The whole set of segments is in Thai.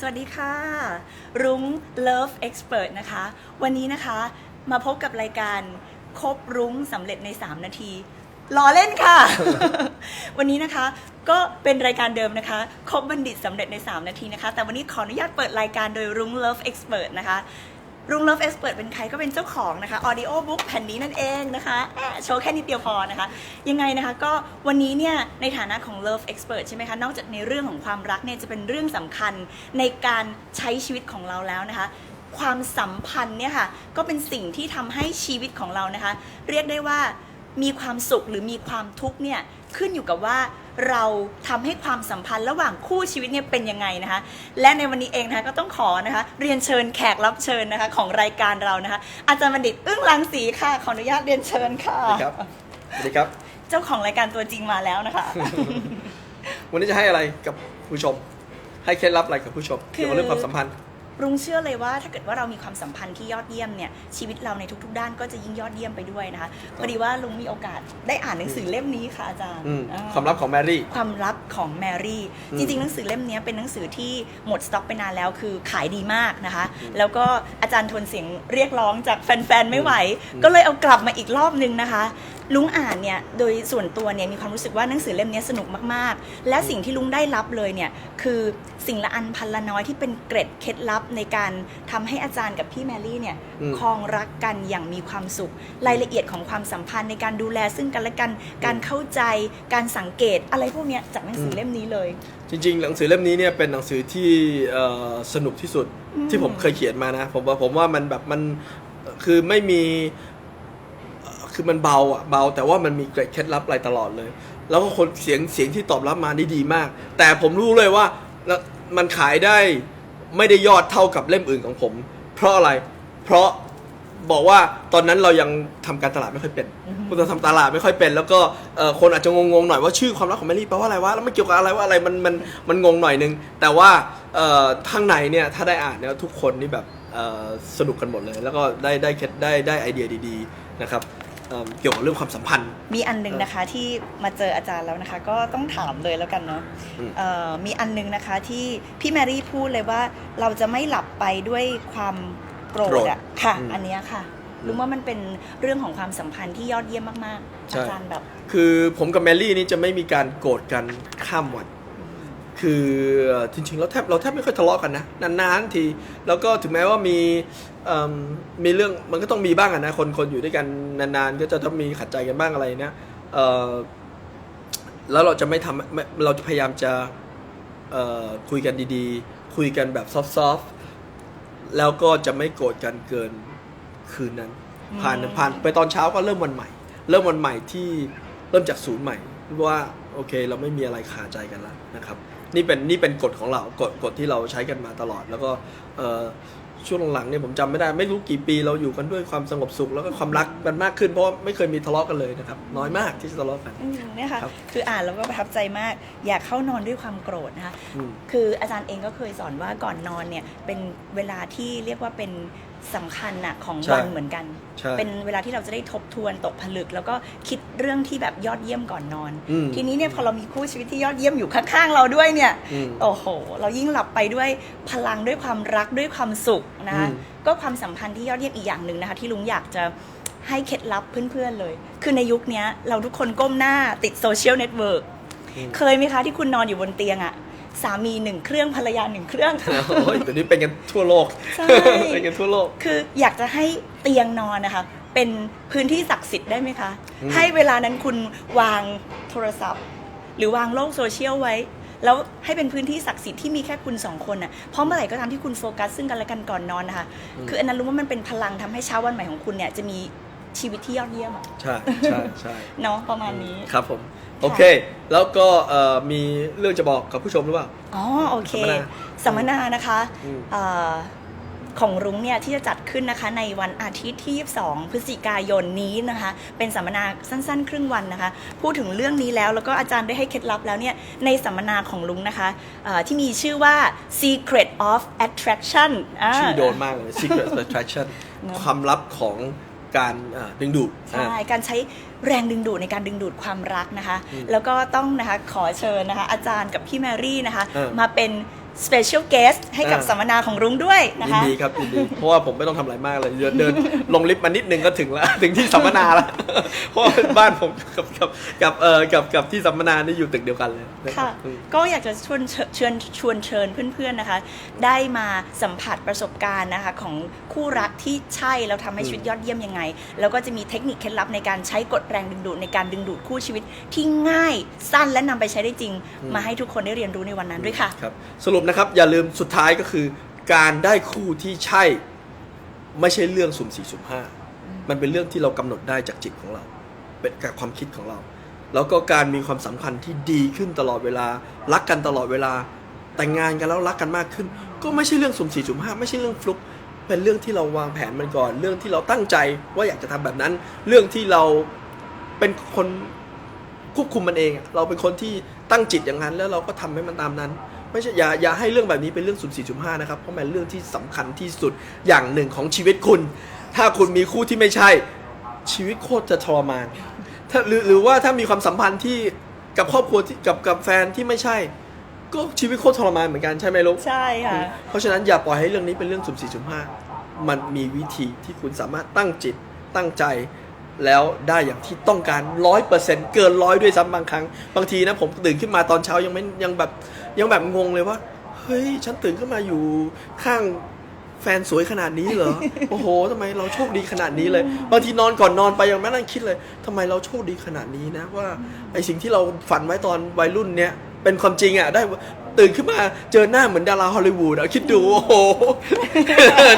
สวัสดีค่ะ รุ้ง Love Expert นะคะ วันนี้นะคะมาพบกับรายการครบรุ้งสำเร็จใน 3 นาทีล้อเล่นค่ะ วันนี้นะคะก็เป็นรายการเดิมนะคะครบบัณฑิตสำเร็จใน 3 นาทีนะคะ แต่วันนี้ขออนุญาตเปิดรายการโดยรุ้ง Love Expert นะคะ รุ้ง Love Expert เป็นใครก็เป็นเจ้าของนะคะ Audio Book แผ่นนี้นั่นเองนะคะแอะโชว์แค่นิดเดียวพอนะคะ ยังไงนะคะก็วันนี้เนี่ยในฐานะของ Love Expert ใช่ไหมคะ นอกจากในเรื่องของความรักเนี่ยจะเป็นเรื่องสำคัญในการใช้ชีวิตของเราแล้วนะคะความสัมพันธ์เนี่ยค่ะก็เป็นสิ่งที่ทำให้ชีวิตของเรานะคะ เรียกได้ว่ามีความสุขหรือมีความทุกข์เนี่ย ขึ้นอยู่กับว่าเราทำให้ความสัมพันธ์ระหว่างคู่ชีวิตเนี่ยเป็นยังไงนะคะ และในวันนี้เองนะคะก็ต้องขอนะคะ เรียนเชิญแขกรับเชิญนะคะของรายการเรานะคะ อาจารย์บัณฑิตอึ้งลังสีค่ะ ขออนุญาตเรียนเชิญค่ะสวัสดีครับสวัสดีครับ เจ้าของรายการตัวจริงมาแล้วนะคะ วันนี้จะให้อะไรกับผู้ชม ให้เคล็ดลับอะไรกับผู้ชมคือเกี่ยวกับเรื่องความสัมพันธ์ รุ้งเชื่อเลยว่าถ้าเกิดว่าเรามีความสัมพันธ์ที่ยอดเยี่ยมเนี่ยชีวิตเราในทุกๆ ด้านก็จะยิ่งยอดเยี่ยมไปด้วยนะคะพอดีว่าลุงมีโอกาสได้อ่านหนังสือเล่มนี้ค่ะอาจารย์อืมอ่ความลับของแมรี่ ความลับของแมรี่ อืมจริงๆ หนังสือเล่มนี้เป็นหนังสือที่หมดสต็อกไปนานแล้วคือขายดีมากนะคะ แล้วก็อาจารย์ทนเสียงเรียกร้องจากแฟนๆ ไม่ไหว อืมก็เลยเอากลับมาอีกรอบนึงนะคะ ลุงอ่านเนี่ยโดยส่วนตัวเนี่ยมีความรู้สึกว่าหนังสือเล่มนี้สนุกมากๆ และสิ่งที่ลุงได้รับเลยเนี่ยคือสิ่งละอันพันละน้อยที่เป็นเกร็ดเคล็ดลับในการทำให้อาจารย์กับพี่แมรี่เนี่ยครองรักกันอย่างมีความสุข รายละเอียดของความสัมพันธ์ในการดูแลซึ่งกันและกันการเข้าใจการสังเกตอะไรพวกเนี้ยจากหนังสือเล่มนี้เลย จริง ๆ หนังสือเล่มนี้เนี่ยเป็นหนังสือที่สนุกที่สุดที่ผมเคยเขียนมานะผมว่าผมว่ามันแบบมันคือไม่มี คือมันเบาอะเบา แต่ว่ามันมีเกร็ดเคล็ดลับอะไรตลอดเลย แล้วก็คนเสียงเสียงที่ตอบรับมานี่ดีมาก แต่ผมรู้เลยว่าแล้วมันขายได้ไม่ได้ยอดเท่ากับเล่มอื่นของผม เพราะอะไร เพราะบอกว่าตอนนั้นเรายังทำการตลาดไม่ค่อยเป็นอือฮึคุณจะทำตลาดไม่ค่อยเป็น แล้วก็เอ่อคนอาจจะงงๆหน่อยว่าชื่อความรักของแมรี่แปลว่าอะไรวะแล้วมันเกี่ยวกับอะไรว่าอะไรมันมันมันงงหน่อยนึง แต่ว่าเอ่อข้างในเนี่ยถ้าได้อ่านเนี่ยทุกคนนี่แบบเอ่อสนุกกันหมดเลย แล้วก็ได้ได้เคล็ดได้ได้ไอเดียดี ๆ นะครับ เอิ่มเกี่ยวกับเรื่องความสัมพันธ์ มีอันหนึงนะคะที่มาเจออาจารย์แล้วนะคะ ก็ต้องถามเลยแล้วกันเนาะอืมเอ่อมีอันหนึงนะคะที่พี่แมรี่พูดเลยว่าเราจะไม่หลับไปด้วยความโกรธอะค่ะอืมอันเนี้ยค่ะรู้ว่ามันเป็นเรื่องของความสัมพันธ์ที่ยอดเยี่ยมมากๆใช่อาจารย์แบบ คือผมกับแมรี่นี่จะไม่มีการโกรธกันข้ามวัน คือจริงๆเราแทบเราแทบไม่ค่อยทะเลาะกันนะนานๆทีแล้วก็ถึงแม้ว่ามีเอิ่มมีเรื่องมันก็ต้องมีบ้างอะนะคนคนอยู่ด้วยกันนานๆ ก็จะต้องมีขัดใจกันบ้างอะไรเนี่ยเอ่อแล้วเราจะไม่ทำไม่เราจะพยายามจะเอ่อคุยกันดีๆ คุยกันแบบซอฟต์ๆแล้วก็จะไม่โกรธกันเกินคืนนั้น ผ่านอืมผ่านไปตอนเช้าก็เริ่มวันใหม่ เริ่มวันใหม่ที่เริ่มจากศูนย์ใหม่ว่าโอเค เราไม่มีอะไรขาใจกันแล้วนะครับ นี่เป็นนี่เป็นกฎของเรากฎกฎที่เราใช้กันมาตลอด แล้วก็เอ่อช่วงหลังๆเนี่ยผมจำไม่ได้ไม่รู้กี่ปีเราอยู่กันด้วยความสงบสุขแล้วก็ความรักกันมากขึ้นเพราะว่าไม่เคยมีทะเลาะกันเลยนะครับน้อยมากที่จะทะเลาะกันอืมเนี่ยค่ะครับคืออ่านแล้วก็ประทับใจมาก อยากเข้านอนด้วยความโกรธนะคะอืมคืออาจารย์เองก็เคยสอนว่าก่อนนอนเนี่ยเป็นเวลาที่เรียกว่าเป็น สำคัญนะของใช่วันเหมือนกัน ใช่เป็นเวลาที่เราจะได้ทบทวนตกผลึก แล้วก็คิดเรื่องที่แบบยอดเยี่ยมก่อนนอน อืมทีนี้เนี่ยพอเรามีคู่ชีวิตที่ยอดเยี่ยมอยู่ข้างๆเราด้วยเนี่ย อืมโอ้โห เรายิ่งหลับไปด้วยพลังด้วยความรักด้วยความสุขนะคะอืม ก็ความสัมพันธ์ที่ยอดเยี่ยมอีกอย่างหนึ่งนะคะที่ลุงอยากจะให้เคล็ดลับเพื่อนๆเลย คือในยุคเนี้ยเราทุกคนก้มหน้าติดโซเชียลเน็ตเวิร์กอืมเคยไหมคะที่คุณนอนอยู่บนเตียงอะ สามีหนึ่งเครื่องภรรยาหนึ่งเครื่อง โอ้ยเดี๋ยวนี้เป็นกันทั่วโลกใช่ เป็นกันทั่วโลก คืออยากจะให้เตียงนอนนะคะ เป็นพื้นที่ศักดิ์สิทธิ์ได้ไหมคะ อืม ให้เวลานั้นคุณวางโทรศัพท์ หรือวางโลกโซเชียลไว้ แล้วให้เป็นพื้นที่ศักดิ์สิทธิ์ที่มีแค่คุณสองคนน่ะเพราะเมื่อไหร่ก็ตามที่คุณโฟกัสซึ่งกันและกันก่อนนอนนะคะ คืออันนั้นรู้ว่ามันเป็นพลังทำให้เช้าวันใหม่ของคุณเนี่ยจะมี ชีวิตที่ยอดเยี่ยมอะใช่ใช่ใช่เนาะประมาณนี้ ครับผม โอเค แล้วก็เอ่อมีเรื่องจะบอกกับผู้ชมหรือเปล่า อ๋อโอเคสัมมนาสัมมนานะคะอืม เอ่อของรุ้งเนี่ยที่จะจัดขึ้นนะคะ ในวันอาทิตย์ที่ 22 พฤศจิกายนนี้นะคะ เป็นสัมมนาสั้นๆ ครึ่งวันนะคะ พูดถึงเรื่องนี้แล้วแล้วก็อาจารย์ได้ให้เคล็ดลับแล้วเนี่ยในสัมมนาของลุงนะคะเอ่อที่มีชื่อว่า Secret of Attraction าชื่อโดนมากเลย Secret of Attraction เนอะความลับของ การอ่าดึงดูดใช่อ่าการใช้แรงดึงดูดในการดึงดูดความรักนะคะอืมแล้วก็ต้องนะคะขอเชิญนะคะอาจารย์กับพี่แมรี่นะคะเอ อมาเป็น special guest ให้กับอ่า สัมมนาของรุ้งด้วยนะยินคะ ดีครับยินดีเพราะว่าผมไม่ต้องทำอะไรมากเลยเดินเดิน ลงลิฟต์มานิดนึงก็ถึงแล้ว ถึงที่สัมมนาแล้ว เพราะว่าบ้านผมกับกับกับเอ่อกับกับที่สัมมนานี่อยู่ตึกเดียวกันเลยนะครัค่ะบอืม ก็อยากจะชวนเชิญชวนชวนเชิญเพื่อนๆนะคะ ได้มาสัมผัสประสบการณ์นะคะของคู่รักที่ใช่แล้วทำให้ชีวิตยอดเยี่ยมยังไง แล้วก็จะมีเทคนิคเคล็ดลับในการใช้กฎแรงดึงดูดในการดึงดูดคู่ชีวิตที่ง่ายสั้นและนำไปใช้ได้จริงมาให้ทุกคนได้เรียนรู้ในวันนั้นด้วยค่ะ ครับสรุปนะครับอย่าลืมสุดท้ายก็คือ การได้คู่ที่ใช่ ไม่ใช่เรื่องสุ่มสี่สุ่มห้ามันเป็นเรื่องที่เรากำหนดได้จากจิตของเรา เป็นกับความคิดของเรา แล้วก็การมีความสัมพันธ์ที่ดีขึ้นตลอดเวลา รักกันตลอดเวลา แต่งงานกันแล้วรักกันมากขึ้น ก็ไม่ใช่เรื่องสุ่มสี่สุ่มห้าไม่ใช่เรื่องฟลุกเป็นเรื่องที่เราวางแผนมันก่อน เรื่องที่เราตั้งใจว่าอยากจะทำแบบนั้น เรื่องที่เราเป็นคนควบคุมมันเอง เราเป็นคนที่ตั้งจิตอย่างนั้น แล้วเราก็ทำให้มันตามนั้น ไม่ใช่อย่าอย่าให้เรื่องแบบนี้เป็นเรื่องสุ่มสี่สุ่มห้านะครับ เพราะมันเรื่องที่สำคัญที่สุดอย่างหนึ่งของชีวิตคุณ ถ้าคุณมีคู่ที่ไม่ใช่ ชีวิตโคตรจะทรมานถ้าหรือหรือว่าถ้ามีความสัมพันธ์ที่กับครอบครัวที่กับกับแฟนที่ไม่ใช่ ก็ชีวิตโคตรทรมานเหมือนกันใช่ไหมลูกใช่ค่ะเพราะฉะนั้นอย่าปล่อยให้เรื่องนี้เป็นเรื่องสุ่มสี่สุ่มห้ามันมีวิธีที่คุณสามารถตั้งจิตตั้งใจ แล้วได้อย่างที่ต้องการร้อยเปอร์เซ็นต์เกินร้อยด้วยซ้ำบางครั้ง บางทีนะผมตื่นขึ้นมาตอนเช้ายังไม่ยังแบบยังแบบงงเลยว่าเฮ้ยฉันตื่นขึ้นมาอยู่ข้างแฟนสวยขนาดนี้เหรอ โอ้โหทำไมเราโชคดีขนาดนี้เลย บางทีนอนก่อนนอนไปยังไม่นั่งคิดเลยทำไมเราโชคดีขนาดนี้นะว่าไอสิ่งที่เราฝันไว้ตอนวัยรุ่นเนี้ย เป็นความจริงอะได้ตื่นขึ้นมาเจอหน้าเหมือนดาราฮอลลีวูดอะคิดดูโอ้โห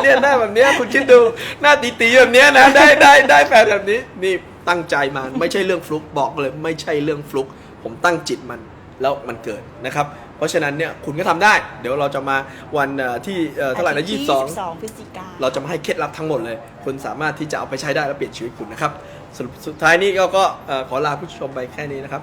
เนี่ยหน้าแบบเนี้ยคุณคิดดูหน้าตีๆแบบเนี้ยนะได้ได้ได้แฟนแบบนี้นี่ตั้งใจมาไม่ใช่เรื่องฟลุกบอกเลย ไม่ใช่เรื่องฟลุก ผมตั้งจิตมันแล้วมันเกิดนะครับ เพราะฉะนั้นเนี่ยคุณก็ทำได้ เดี๋ยวเราจะมาวันเอ่อที่เอ่อเท่าไหร่นะอายี่ทิสิตบย์สอง22พฤศจิกาเราจะมาให้เคล็ดลับทั้งหมดเลย คุณสามารถที่จะเอาไปใช้ได้และเปลี่ยนชีวิตคุณนะครับสรุปสุดท้ายนี้ก็ก็เอ่อขอลาผู้ชมไปแค่นี้นะครับ